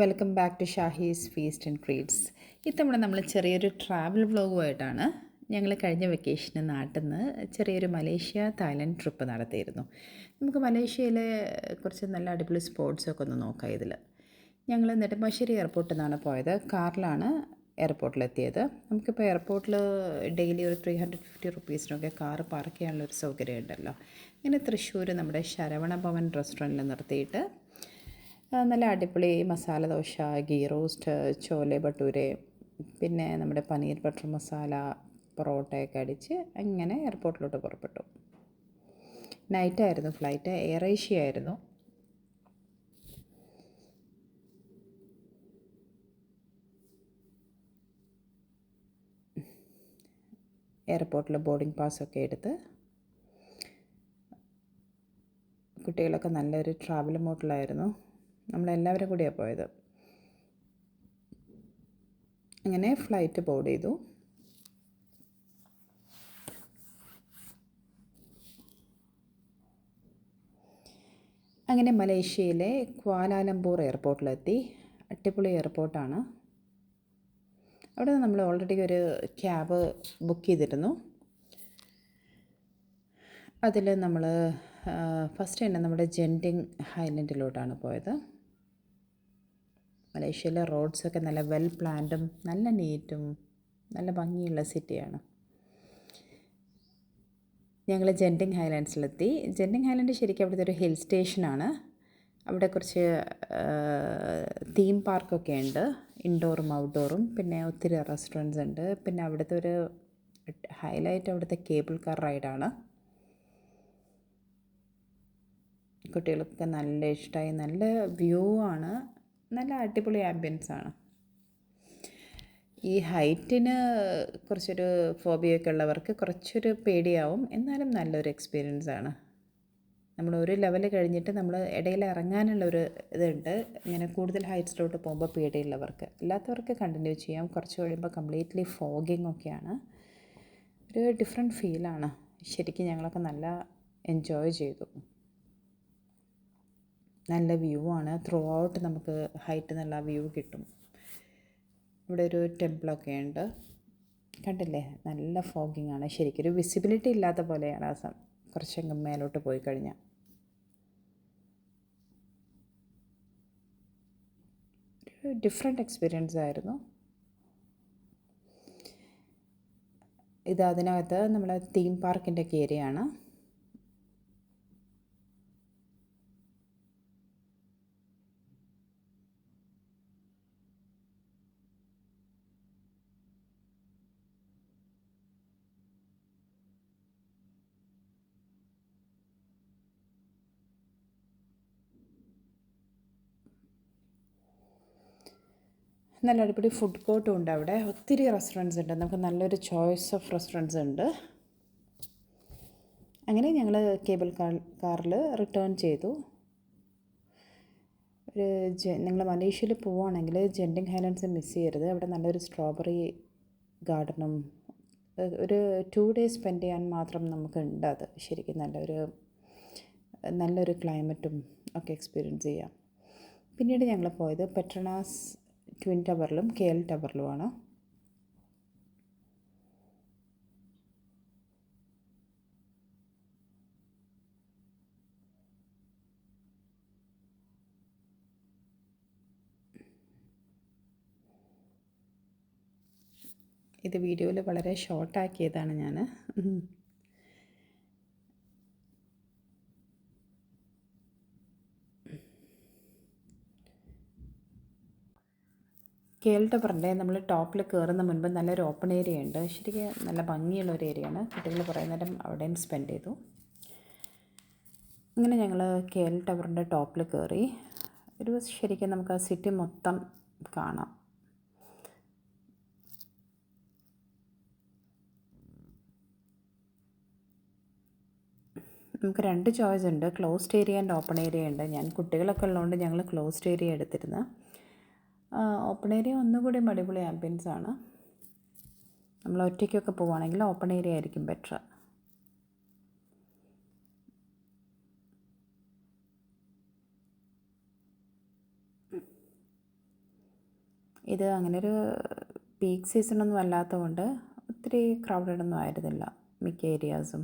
Welcome back to Shahi's feast and treats ഇത്തവണ നമ്മൾ ചെറിയൊരു ട്രാവൽ വ്ളോഗുമായിട്ടാണ് ഞങ്ങൾ കഴിഞ്ഞ വെക്കേഷന് നാട്ടിൽ നിന്ന് ചെറിയൊരു മലേഷ്യ തായ്ലൻഡ് ട്രിപ്പ് നടത്തിയിരുന്നു. നമുക്ക് മലേഷ്യയിലെ കുറച്ച് നല്ല അടിപൊളി സ്പോട്ട്സൊക്കെ ഒന്ന് നോക്കാം ഇതിൽ ഞങ്ങൾ നെടുമ്പാശ്ശേരി എയർപോർട്ടിൽ നിന്നാണ് പോയത്. കാറിലാണ് എയർപോർട്ടിലെത്തിയത് നമുക്കിപ്പോൾ എയർപോർട്ടിൽ ഡെയിലി ഒരു ത്രീ ഹൺഡ്രഡ് ഫിഫ്റ്റി റുപ്പീസിനൊക്കെ കാറ് പാർക്ക് ചെയ്യാനുള്ള ഒരു സൗകര്യം ഉണ്ടല്ലോ ഇങ്ങനെ തൃശ്ശൂർ നമ്മുടെ ശരവണ ഭവൻ റെസ്റ്റോറന്റിൽ നിർത്തിയിട്ട് നല്ല അടിപൊളി മസാല ദോശ ഗീ റോസ്റ്റ് ചോലെ ഭട്ടൂരെ പിന്നെ നമ്മുടെ പനീർ ബട്ടർ മസാല പൊറോട്ടയൊക്കെ അടിച്ച് അങ്ങനെ എയർപോർട്ടിലോട്ട് പുറപ്പെട്ടു. നൈറ്റായിരുന്നു ഫ്ലൈറ്റ് എയർ ഏഷ്യ ആയിരുന്നു. എയർപോർട്ടിൽ ബോർഡിംഗ് പാസ്സൊക്കെ എടുത്ത് കുട്ടികളൊക്കെ നല്ലൊരു ട്രാവൽ മോഡിലായിരുന്നു നമ്മളെല്ലാവരും കൂടിയാണ് പോയത്. അങ്ങനെ ഫ്ലൈറ്റ് ബോർഡ് ചെയ്തു. അങ്ങനെ മലേഷ്യയിലെ ക്വാലാലംപൂർ എയർപോർട്ടിലെത്തി. അട്ടിപ്പൊളി എയർപോർട്ടാണ്. അവിടെ നമ്മൾ ഓൾറെഡി ഒരു ക്യാബ് ബുക്ക് ചെയ്തിരുന്നു. അതിൽ നമ്മൾ ഫസ്റ്റ് തന്നെ നമ്മുടെ ജെൻഡിങ് ഹൈലൻഡിലോട്ടാണ് പോയത്. മലേഷ്യയിലെ റോഡ്സൊക്കെ നല്ല വെൽ പ്ലാൻഡും നല്ല നീറ്റും നല്ല ഭംഗിയുള്ള സിറ്റിയാണ്. ഞങ്ങൾ ജെൻഡിങ് ഹൈലാൻഡ്സിലെത്തി. ജെൻഡിങ് ഹൈലാൻഡ് ശരിക്കും അവിടുത്തെ ഒരു ഹിൽ സ്റ്റേഷനാണ്. അവിടെ കുറച്ച് തീം പാർക്കൊക്കെ ഉണ്ട്. ഇൻഡോറും ഔട്ട്ഡോറും പിന്നെ ഒത്തിരി റെസ്റ്റോറന്റ്സ് ഉണ്ട്. പിന്നെ അവിടുത്തെ ഒരു ഹൈലൈറ്റ് അവിടുത്തെ കേബിൾ കാർ റൈഡാണ്. കുട്ടികൾക്ക് നല്ല ഇഷ്ടമായി നല്ല വ്യൂ ആണ്. നല്ല അടിപൊളി ആംബിയൻസ് ആണ്. ഈ ഹൈറ്റിന് കുറച്ചൊരു ഫോബിയൊക്കെ ഉള്ളവർക്ക് കുറച്ചൊരു പേടിയാവും. എന്നാലും നല്ലൊരു എക്സ്പീരിയൻസ് ആണ്. നമ്മൾ ഒരു ലെവൽ കഴിഞ്ഞിട്ട് നമ്മൾ ഇടയിൽ ഇറങ്ങാനുള്ള ഒരു ഇതുണ്ട്. ഇങ്ങനെ കൂടുതൽ ഹൈറ്റ്സിലോട്ട് പോകുമ്പോൾ പേടിയുള്ളവർക്ക്. അല്ലാത്തവർക്ക് കണ്ടിന്യൂ ചെയ്യാം. കുറച്ച് കഴിയുമ്പോൾ കംപ്ലീറ്റ്ലി ഫോഗിങ് ഒക്കെയാണ്. ഒരു ഡിഫറെന്റ് ഫീലാണ് ശരിക്കും ഞങ്ങളൊക്കെ നല്ല എൻജോയ് ചെയ്തു. നല്ല വ്യൂ ആണ്. ത്രൂ ഔട്ട് നമുക്ക് ഹൈറ്റ് നല്ല വ്യൂ കിട്ടും. ഇവിടെ ഒരു ടെമ്പിളൊക്കെ ഉണ്ട്. കണ്ടില്ലേ? നല്ല ഫോഗിങ് ആണ്. ശരിക്കും ഒരു വിസിബിലിറ്റി ഇല്ലാത്ത പോലെയാണ് ആ സം കുറച്ചങ്ങ് മേലോട്ട് പോയി കഴിഞ്ഞാൽ ഒരു ഡിഫറെന്റ് എക്സ്പീരിയൻസ് ആയിരുന്നു. ഇത് അതിനകത്ത് നമ്മുടെ തീം പാർക്കിന്റെ ഒക്കെ ഏരിയ നല്ല അടിപൊളി ഫുഡ് കോർട്ടും ഉണ്ട് അവിടെ. ഒത്തിരി റെസ്റ്റോറന്റ്സ് ഉണ്ട്. നമുക്ക് നല്ലൊരു ചോയ്സ് ഓഫ് റെസ്റ്റോറന്റ്സ് ഉണ്ട്. അങ്ങനെ ഞങ്ങൾ കേബിൾ കാർ കാറിൽ റിട്ടേൺ ചെയ്തു. ഒരു നിങ്ങൾ മലേഷ്യയിൽ പോവുകയാണെങ്കിൽ ജെൻഡിങ് ഹൈലൻഡ്സ് മിസ് ചെയ്യരുത്. അവിടെ നല്ലൊരു സ്ട്രോബെറി ഗാർഡനും ഒരു ടു ഡേയ്സ് സ്പെൻഡ് ചെയ്യാൻ മാത്രം നമുക്ക് ഉണ്ട് അത്. ശരിക്കും നല്ലൊരു നല്ലൊരു ക്ലൈമറ്റും ഒക്കെ എക്സ്പീരിയൻസ് ചെയ്യാം. പിന്നീട് ഞങ്ങൾ പോയത് പെട്രണാസ് ട്വിൻ ടവറിലും കെ എൽ ടവറിലുമാണ് ഇത് വീഡിയോയിൽ വളരെ ഷോർട്ടാക്കിയതാണ് ഞാൻ കെ എൽ ടവറിന്റെ നമ്മൾ ടോപ്പിൽ കയറുന്ന മുൻപ് നല്ലൊരു ഓപ്പൺ ഏരിയ ഉണ്ട്. ശരിക്കും നല്ല ഭംഗിയുള്ള ഒരു ഏരിയയാണ് കുട്ടികൾ കുറേ നേരം അവിടെയും സ്പെൻഡ് ചെയ്തു. അങ്ങനെ ഞങ്ങൾ കെ എൽ ടവറിന്റെ ടോപ്പിൽ കയറി ഒരു ശരിക്കും നമുക്ക് ആ സിറ്റി മൊത്തം കാണാം. നമുക്ക് രണ്ട് ചോയ്സ് ഉണ്ട്. Closed area and open area ഉണ്ട്. ഞാൻ കുട്ടികളൊക്കെ ഉള്ളതുകൊണ്ട് ഞങ്ങൾ ക്ലോസ്ഡ് ഏരിയ എടുത്തിരുന്നത് ഓപ്പൺ ഏരിയ ഒന്നുകൂടി അടിപൊളി ആംബിയൻസ് ആണ്. നമ്മൾ ഒറ്റയ്ക്കൊക്കെ പോവുകയാണെങ്കിൽ ഓപ്പൺ ഏരിയ ആയിരിക്കും ബെറ്റർ ഇത് അങ്ങനെ ഒരു പീക്ക് സീസണൊന്നും അല്ലാത്തതുകൊണ്ട് ഒത്തിരി ക്രൗഡഡ് ഒന്നും ആയിരുന്നില്ല മിക്ക ഏരിയാസും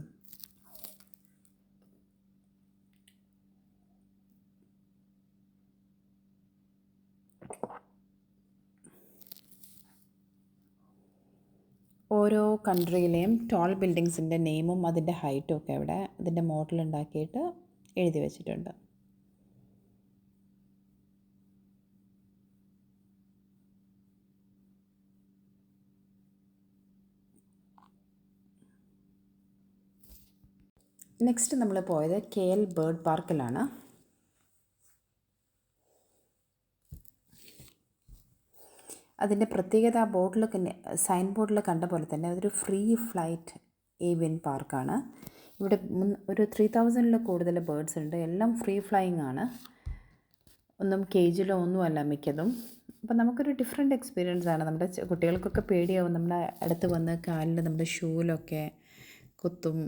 ഓരോ കൺട്രിയിലെയും ടോൾ ബിൽഡിങ്സിന്റെ നെയിമും അതിന്റെ ഹൈറ്റും ഒക്കെ അവിടെ അതിന്റെ മോഡൽ ഉണ്ടാക്കിയിട്ട് എഴുതി വച്ചിട്ടുണ്ട്. നെക്സ്റ്റ് നമ്മൾ പോയത് കെ എൽ ബേർഡ് പാർക്കിലാണ് അതിന്റെ പ്രത്യേകത ആ ബോർഡിലൊക്കെ സൈൻ ബോർഡിൽ കണ്ട പോലെ തന്നെ അതൊരു ഫ്രീ ഫ്ലൈറ്റ് ഏവിയൻ പാർക്കാണ്. ഇവിടെ ഒരു ത്രീ തൗസൻഡിൽ കൂടുതൽ ബേർഡ്സ് ഉണ്ട്. എല്ലാം ഫ്രീ ഫ്ലൈയിങ് ആണ്. ഒന്നും കേജിലോ ഒന്നുമല്ല മിക്കതും. അപ്പം നമുക്കൊരു ഡിഫറെന്റ് എക്സ്പീരിയൻസ് ആണ്. നമ്മുടെ കുട്ടികൾക്കൊക്കെ പേടിയാവും നമ്മുടെ അടുത്ത് വന്ന് കാലിൽ നമ്മുടെ ഷൂവിലൊക്കെ കുത്തും.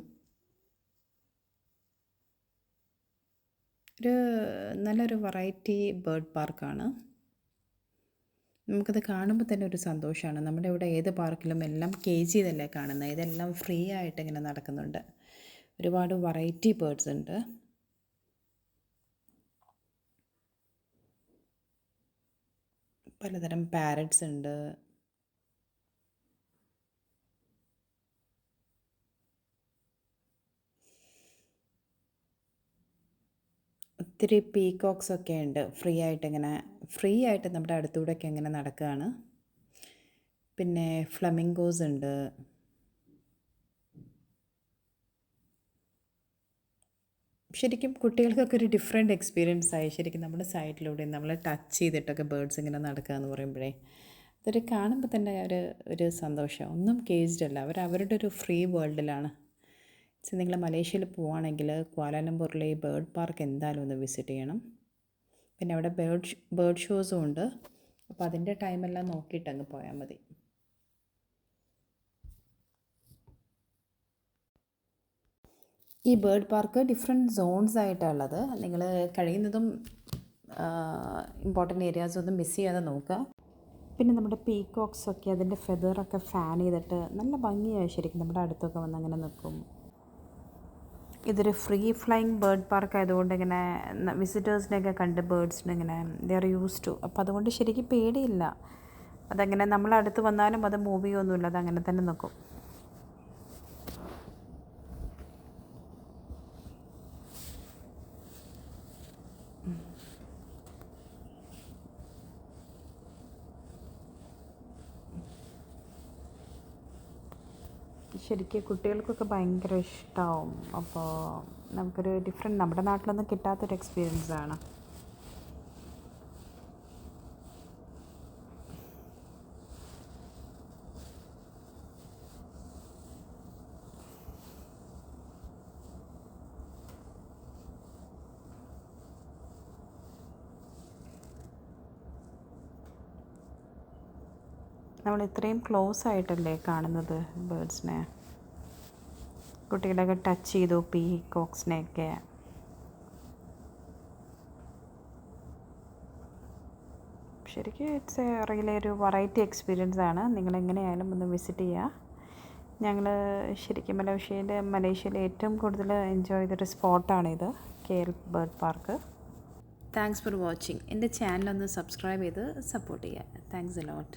ഒരു നല്ലൊരു വെറൈറ്റി ബേർഡ് പാർക്കാണ്. നമുക്കത് കാണുമ്പോൾ തന്നെ ഒരു സന്തോഷമാണ് നമ്മുടെ ഇവിടെ ഏത് പാർക്കിലും എല്ലാം കെ ജി ഇതല്ലേ കാണുന്നത് ഇതെല്ലാം ഫ്രീ ആയിട്ട് ഇങ്ങനെ നടക്കുന്നുണ്ട്. ഒരുപാട് വെറൈറ്റി ബേർഡ്സ് ഉണ്ട്. പലതരം പാരറ്റ്സ് ഉണ്ട്. ഒത്തിരി പീകോക്സ് ഒക്കെ ഉണ്ട് ഫ്രീ ആയിട്ട് ഇങ്ങനെ ഫ്രീ ആയിട്ട് നമ്മുടെ അടുത്തൂടെയൊക്കെ ഇങ്ങനെ നടക്കുകയാണ്. പിന്നെ ഫ്ലമിംഗോസ് ഉണ്ട് ശരിക്കും കുട്ടികൾക്കൊക്കെ ഒരു ഡിഫറെന്റ് എക്സ്പീരിയൻസ് ആയി ശരിക്കും നമ്മുടെ സൈഡിലൂടെ നമ്മൾ ടച്ച് ചെയ്തിട്ടൊക്കെ ബേർഡ്സ് ഇങ്ങനെ നടക്കുക എന്ന് പറയുമ്പോഴേ അതൊരു കാണുമ്പോൾ തന്നെ ഒരു ഒരു സന്തോഷം. ഒന്നും കേസ്ഡ് അല്ല അവർ അവരുടെ ഒരു ഫ്രീ വേൾഡിലാണ്. നിങ്ങൾ മലേഷ്യയിൽ പോവുകയാണെങ്കിൽ ക്വാലാലംപൂറിലെ ഈ ബേർഡ് പാർക്ക് എന്തായാലും ഒന്ന് വിസിറ്റ് ചെയ്യണം. പിന്നെ അവിടെ ബേർഡ് ബേർഡ് ഷോസും ഉണ്ട്. അപ്പോൾ അതിന്റെ ടൈമെല്ലാം നോക്കിയിട്ട് അങ്ങ് പോയാൽ മതി. ഈ ബേർഡ് പാർക്ക് ഡിഫറെന്റ് സോൺസ് ആയിട്ടാണ് ഉള്ളത്. നിങ്ങൾ കഴിയുന്നതും ഇമ്പോർട്ടന്റ് ഏരിയാസ് ഒന്നും മിസ് ചെയ്യാതെ നോക്കുക. പിന്നെ നമ്മുടെ പീക്കോക്സൊക്കെ അതിന്റെ ഫെതറൊക്കെ ഫാൻ ചെയ്തിട്ട് നല്ല ഭംഗിയായി ശരിക്കും നമ്മുടെ അടുത്തൊക്കെ വന്ന് അങ്ങനെ നിൽക്കും. ഇതൊരു ഫ്രീ ഫ്ലൈയിങ് ബേർഡ് പാർക്ക് ആയതുകൊണ്ട് ഇങ്ങനെ വിസിറ്റേഴ്സിനെയൊക്കെ കണ്ട് ബേർഡ്സിനെ ഇങ്ങനെ ദേ ആർ യൂസ് ടു അപ്പോൾ അതുകൊണ്ട് ശരിക്കും പേടിയില്ല. അതങ്ങനെ നമ്മളടുത്ത് വന്നാലും അത് മൂവ് ചെയ്യൊന്നുമില്ല അത് അങ്ങനെ തന്നെ നിൽക്കും ശരിക്കും കുട്ടികൾക്കൊക്കെ ഭയങ്കര ഇഷ്ടമാവും അപ്പോൾ നമുക്കൊരു ഡിഫറെന്റ് നമ്മുടെ നാട്ടിലൊന്നും കിട്ടാത്തൊരു എക്സ്പീരിയൻസ് നമ്മൾ ഇത്രയും ക്ലോസ് ആയിട്ടല്ലേ കാണുന്നത് ബേഡ്സിനെ കുട്ടികളൊക്കെ ടച്ച് ചെയ്തു പീ കോക്സിനെയൊക്കെ ശരിക്കും ഇറ്റ്സ് എ റിയലി ഒരു വെറൈറ്റി എക്സ്പീരിയൻസ് ആണ്. നിങ്ങൾ എങ്ങനെയായാലും ഒന്ന് വിസിറ്റ് ചെയ്യുക ഞങ്ങൾ ശരിക്കും മലേഷ്യയിൽ മലേഷ്യയിൽ ഏറ്റവും കൂടുതൽ എൻജോയ് ചെയ്തൊരു സ്പോട്ടാണിത് K L bird park. Thanks for watching എന്റെ ചാനലൊന്ന് സബ്സ്ക്രൈബ് ചെയ്ത് സപ്പോർട്ട് ചെയ്യുക താങ്ക്സ് എ ലോട്ട്